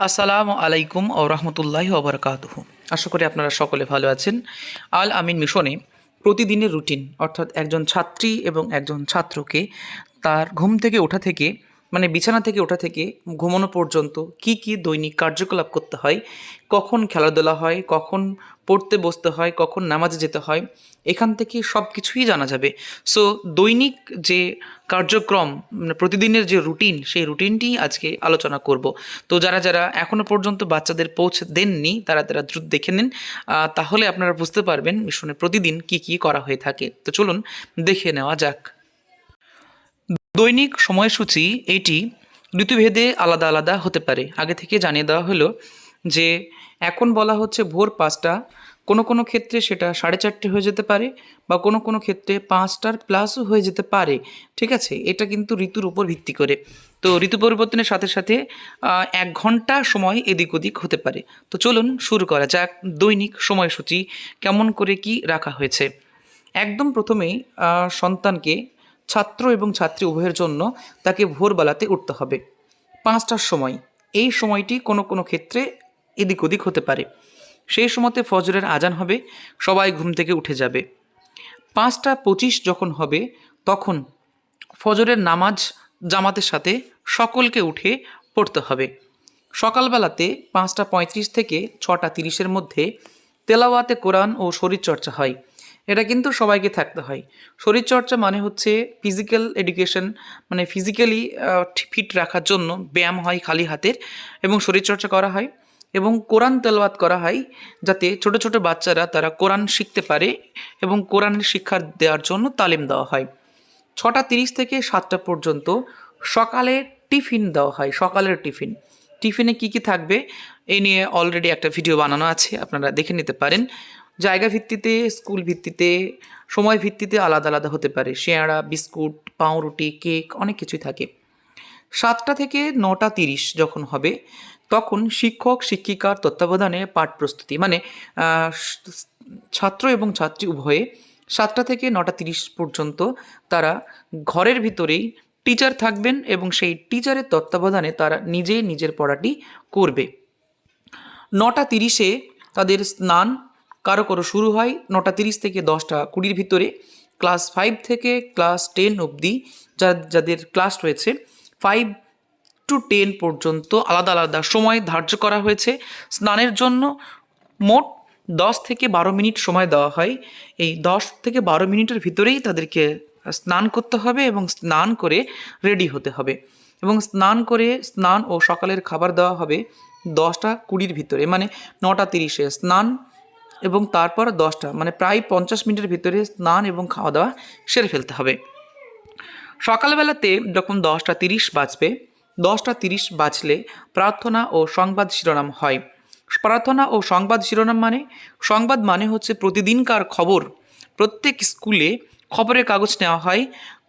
আসসালামু আলাইকুম ও রহমতুল্লাহ ওবরকাতুহু আশা করি আপনারা সকলে ভালো আছেন। আল আমিন মিশনে প্রতিদিনের রুটিন, অর্থাৎ একজন ছাত্রী এবং একজন ছাত্রকে তার ঘুম থেকে ওঠা থেকে মানে বিছানা থেকে ওঠা থেকে ঘুমানো পর্যন্ত কি কি দৈনিক কার্যকলাপ করতে হয়, কখন খেলাধুলা হয়, কখন পড়তে বসতে হয়, কখন নামাজে যেতে হয়, এখান থেকে সব কিছুই জানা যাবে। সো দৈনিক যে কার্যক্রম মানে প্রতিদিনের যে রুটিন সেই রুটিনটি আজকে আলোচনা করব। তো যারা যারা এখনও পর্যন্ত বাচ্চাদের পৌঁছে দেননি, তারা তারা দ্রুত দেখে নিন। তাহলে আপনারা বুঝতে পারবেন মিশনে প্রতিদিন কি কি করা হয়ে থাকে। তো চলুন দেখে নেওয়া যাক। দৈনিক সময়সূচি এইটি ঋতুভেদে আলাদা আলাদা হতে পারে। আগে থেকে জানিয়ে দেওয়া হলো যে, এখন বলা হচ্ছে ভোর পাঁচটা, কোনো কোনো ক্ষেত্রে সেটা সাড়ে চারটে হয়ে যেতে পারে বা কোনো কোনো ক্ষেত্রে পাঁচটার প্লাসও হয়ে যেতে পারে। ঠিক আছে? এটা কিন্তু ঋতুর উপর ভিত্তি করে। তো ঋতু পরিবর্তনের সাথে সাথে এক ঘণ্টা সময় এদিক ওদিক হতে পারে। তো চলুন শুরু করা যাক দৈনিক সময়সূচি কেমন করে কি রাখা হয়েছে। একদম প্রথমেই সন্তানকে ছাত্র এবং ছাত্রী উভয়ের জন্য তাকে ভোরবেলাতে উঠতে হবে। পাঁচটার সময়। এই সময়টি কোনো কোনো ক্ষেত্রে এদিক ওদিক হতে পারে। সেই সময়তে ফজরের আজান হবে, সবাই ঘুম থেকে উঠে যাবে। পাঁচটা পঁচিশ যখন হবে, তখন ফজরের নামাজ জামাতের সাথে সকলকে উঠে পড়তে হবে। সকালবেলাতে পাঁচটা পঁয়ত্রিশ থেকে ছটা তিরিশের মধ্যে তেলাওয়াতে কোরআন ও শরীরচর্চা হয়। এটা কিন্তু সবাইকে থাকতে হয়। শরীরচর্চা মানে হচ্ছে ফিজিক্যাল এডুকেশন মানে ফিজিক্যালি ফিট রাখার জন্য ব্যায়াম হয় খালি হাতের এবং শরীরচর্চা করা হয় এবং কোরআন তেলাওয়াত করা হয় যাতে ছোট ছোট বাচ্চারা তারা কোরআন শিখতে পারে এবং কোরআনের শিক্ষা দেওয়ার জন্য তালিম দেওয়া হয়। ছটা তিরিশ থেকে সাতটা পর্যন্ত সকালে টিফিন দেওয়া হয়, সকালের টিফিন। টিফিনে কি কি থাকবে? এই নিয়ে অলরেডি একটা ভিডিও বানানো আছে, আপনারা দেখে নিতে পারেন। জায়গা ভিত্তিতে, স্কুল ভিত্তিতে, সময় ভিত্তিতে আলাদা আলাদা হতে পারে। সিয়াড়া বিস্কুট, পাউরুটি, কেক, অনেক কিছুই থাকে। সাতটা থেকে নটা তিরিশ যখন হবে, তখন শিক্ষক, শিক্ষিকার তত্ত্বাবধানে পাঠ প্রস্তুতি মানে ছাত্র এবং ছাত্রী উভয়ে সাতটা থেকে নটা তিরিশ পর্যন্ত তারা ঘরের ভিতরেই টিচার থাকবেন এবং সেই টিচারের তত্ত্বাবধানে তারা নিজে নিজের পড়াটি করবে। নটা তিরিশে তাদের স্নান কারও কারও শুরু হয় নটা তিরিশ থেকে দশটা কুড়ির ভিতরে। ক্লাস ফাইভ থেকে ক্লাস টেন অবধি যা, যাদের ক্লাস রয়েছে, ফাইভ টু টেন পর্যন্ত আলাদা আলাদা সময় ধার্য করা হয়েছে। স্নানের জন্য মোট দশ থেকে বারো মিনিট সময় দেওয়া হয়। এই দশ থেকে বারো মিনিটের ভিতরেই তাদেরকে স্নান করতে হবে এবং স্নান করে রেডি হতে হবে। এবং স্নান করে স্নান ও সকালের খাবার দেওয়া হবে দশটা কুড়ির ভিতরে। মানে নটা তিরিশে স্নান এবং তারপর দশটা মানে প্রায় পঞ্চাশ মিনিটের ভিতরে স্নান এবং খাওয়া দাওয়া সেরে ফেলতে হবে। সকালবেলাতে যখন দশটা তিরিশ বাজবে, দশটা তিরিশ বাজলে প্রার্থনা ও সংবাদ শিরোনাম হয়। প্রার্থনা ও সংবাদ শিরোনাম মানে সংবাদ মানে হচ্ছে প্রতিদিনকার খবর। প্রত্যেক স্কুলে খবরের কাগজ নেওয়া হয়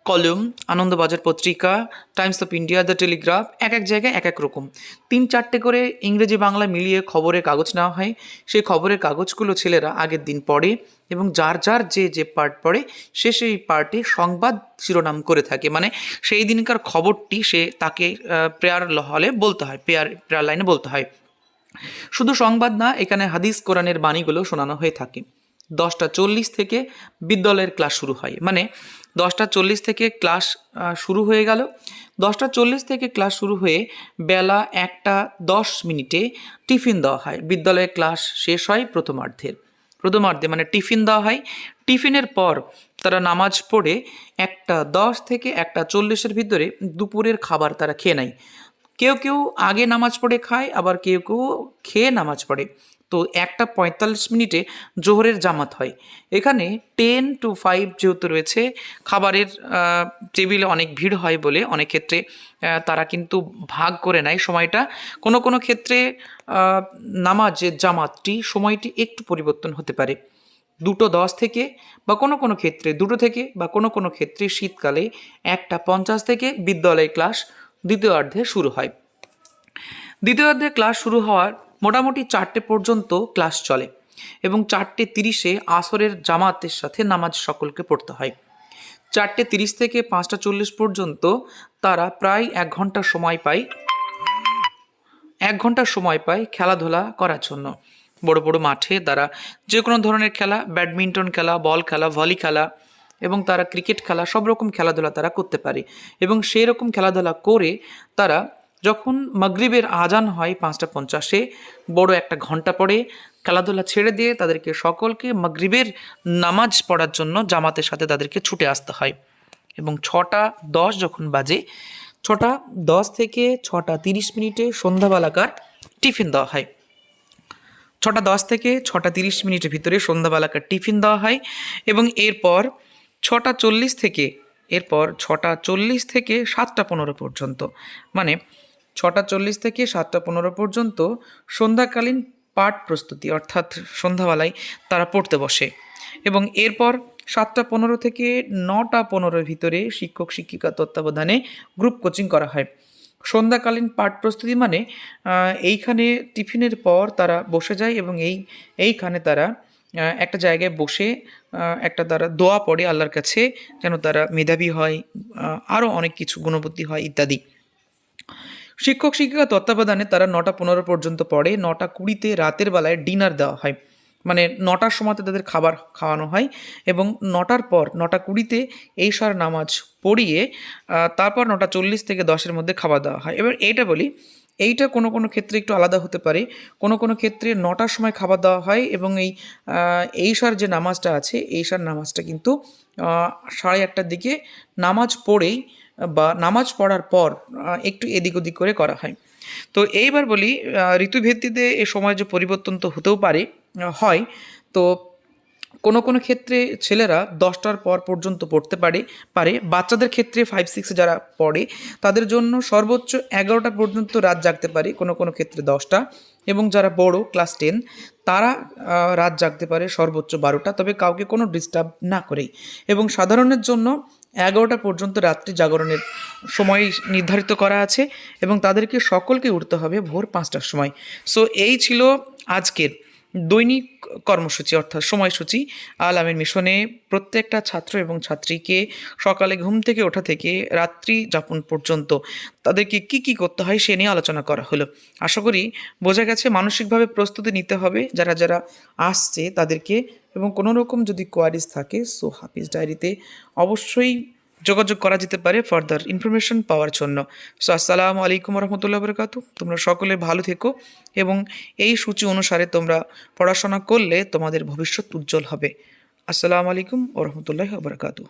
কলম, Anandabazar Patrika, Times of India, the Telegraph, এক এক জায়গায় এক এক রকম। তিন চারটে করে ইংরেজি বাংলা মিলিয়ে খবরের কাগজ নেওয়া হয়। সেই খবরের কাগজগুলো ছেলেরা আগের দিন পড়ে এবং যার যার যে যে পার্ট পড়ে, সে সেই পার্টে সংবাদ শিরোনাম করে থাকে। মানে সেই দিনকার খবরটি সে তাকে প্রেয়ার হলে বলতে হয়, প্রেয়ার প্রেয়ার লাইনে বলতে হয়। শুধু সংবাদ না, এখানে হাদিস, কোরআনের বাণীগুলো শোনানো হয়ে থাকে। দশটা চল্লিশ থেকে বিদ্যালয়ের ক্লাস শুরু হয়। মানে দশটা চল্লিশ থেকে ক্লাস শুরু হয়ে গেল। দশটা চল্লিশ থেকে ক্লাস শুরু হয়ে বেলা একটা দশ মিনিটে টিফিন দেওয়া হয়। বিদ্যালয়ের ক্লাস শেষ হয় প্রথমার্ধের। প্রথমার্ধে মানে টিফিন দেওয়া হয়। টিফিনের পর তারা নামাজ পড়ে একটা দশ থেকে একটা চল্লিশের ভিতরে দুপুরের খাবার তারা খেয়ে নেয়। কেউ কেউ আগে নামাজ পড়ে খায়, আবার কেউ কেউ খেয়ে নামাজ পড়ে। তো একটা পঁয়তাল্লিশ মিনিটে জোহরের জামাত হয়। এখানে টেন টু ফাইভ যেহেতু রয়েছে, খাবারের টেবিলে অনেক ভিড় হয় বলে অনেক ক্ষেত্রে তারা কিন্তু ভাগ করে নেয় সময়টা। কোনো কোনো ক্ষেত্রে নামাজের জামাতটি সময়টি একটু পরিবর্তন হতে পারে। দুটো দশ থেকে বা কোনো কোনো ক্ষেত্রে দুটো থেকে বা কোনো কোনো ক্ষেত্রে শীতকালে একটা পঞ্চাশ থেকে বিদ্যালয় ক্লাস দ্বিতীয়ার্ধে শুরু হয়। দ্বিতীয়ার্ধে ক্লাস শুরু হওয়ার মোটামুটি চারটে পর্যন্ত ক্লাস চলে এবং চারটে তিরিশে আসরের জামাতের সাথে নামাজ সকলকে পড়তে হয়। চারটে তিরিশ থেকে পাঁচটা চল্লিশ পর্যন্ত তারা প্রায় এক ঘণ্টা সময় পায়। এক ঘণ্টা সময় পায় খেলাধুলা করার জন্য। বড় বড় মাঠে তারা যে কোনো ধরনের খেলা, ব্যাডমিন্টন খেলা, বল খেলা, ভলি খেলা এবং তারা ক্রিকেট খেলা, সব রকম খেলাধুলা তারা করতে পারে এবং সেই রকম খেলাধুলা করে তারা যখন মাগরিবের আজান হয় পাঁচটা পঞ্চাশে, বড় একটা ঘণ্টা পড়ে খেলাধুলা ছেড়ে দিয়ে তাদেরকে সকলকে মাগরিবের নামাজ পড়ার জন্য জামাতের সাথে তাদেরকে ছুটে আসতে হয়। এবং ছটা দশ যখন বাজে, ছটা দশ থেকে ছটা তিরিশ মিনিটে সন্ধ্যাবেলাকার টিফিন দেওয়া হয়। ছটা দশ থেকে ছটা তিরিশ মিনিটের ভিতরে সন্ধ্যাবেলাকার টিফিন দেওয়া হয় এবং এরপর ছটা চল্লিশ থেকে, এরপর ছটা চল্লিশ থেকে সাতটা পনেরো পর্যন্ত। মানে ছটা চল্লিশ থেকে সাতটা পনেরো পর্যন্ত সন্ধ্যাকালীন পাঠ প্রস্তুতি, অর্থাৎ সন্ধ্যাবেলায় তারা পড়তে বসে। এবং এরপর সাতটা পনেরো থেকে নটা পনেরোর ভিতরে শিক্ষক, শিক্ষিকা তত্ত্বাবধানে গ্রুপ কোচিং করা হয়। সন্ধ্যাকালীন পাঠ প্রস্তুতি মানে এইখানে টিফিনের পর তারা বসে যায় এবং এই, এইখানে তারা একটা জায়গায় বসে একটা তারা দোয়া পড়ে আল্লাহর কাছে যেন তারা মেধাবী হয় আরও অনেক কিছু গুণবতী হয় ইত্যাদি। শিক্ষক শিক্ষিকা তত্ত্বাবধানে তারা নটা পনেরো পর্যন্ত পড়ে, নটা কুড়িতে রাতের বেলায় ডিনার দেওয়া হয়। মানে নটার সময়তে তাদের খাবার খাওয়ানো হয় এবং নটার পর, নটা কুড়িতে এই সার নামাজ পড়িয়ে তারপর নটা চল্লিশ থেকে দশের মধ্যে খাবার দেওয়া হয়। এবার এইটা বলি, এইটা কোনো কোনো ক্ষেত্রে একটু আলাদা হতে পারে। কোনো কোনো ক্ষেত্রে নটার সময় খাবার দেওয়া হয় এবং এই এই সার যে নামাজটা আছে, এই সার নামাজটা কিন্তু সাড়ে আটটার দিকে নামাজ পড়েই বা নামাজ পড়ার পর একটু এদিক ওদিক করে করা হয়। তো এইবার বলি ঋতুভিত্তিতে এ সময় যে পরিবর্তন তো হতেও পারে হয়। তো কোনো কোনো ক্ষেত্রে ছেলেরা দশটার পর পর্যন্ত পড়তে পারে পারে। বাচ্চাদের ক্ষেত্রে ফাইভ সিক্সে যারা পড়ে, তাদের জন্য সর্বোচ্চ এগারোটা পর্যন্ত রাত জাগতে পারে, কোনো কোনো ক্ষেত্রে দশটা। এবং যারা বড় ক্লাস টেন তারা রাত জাগতে পারে সর্বোচ্চ বারোটা। তবে কাউকে কোনো ডিস্টার্ব না করেই। এবং সাধারণের জন্য এগারোটা পর্যন্ত রাত্রি জাগরণের সময় নির্ধারিত করা আছে এবং তাদেরকে সকলকে উঠতে হবে ভোর পাঁচটার সময়। সো এই ছিল আজকের দৈনিক কর্মসূচি অর্থাৎ সময়সূচি আল আমির মিশনে প্রত্যেকটা ছাত্র এবং ছাত্রীকে সকালে ঘুম থেকে ওঠা থেকে রাত্রি যাপন পর্যন্ত তাদেরকে কি কি করতে হয় সে নিয়ে আলোচনা করা হলো। আশা করি বোঝা গেছে মানসিকভাবে প্রস্তুতি নিতে হবে, যারা যারা আসছে তাদেরকে এবং কোনো রকম যদি কোয়ারিজ থাকে সো হাফিজ ডায়েরিতে অবশ্যই যোগাযোগ করা যেতে পারে ফার্দার ইনফরমেশন পাওয়ার জন্য। সো আসসালামু আলাইকুম রহমতুল্লাহ বরকাত তোমরা সকলে ভালো থেকো এবং এই সূচি অনুসারে তোমরা পড়াশোনা করলে তোমাদের ভবিষ্যৎ উজ্জ্বল হবে। আসসালামু আলাইকুম ও রহমতুল্লাহ বরকাতু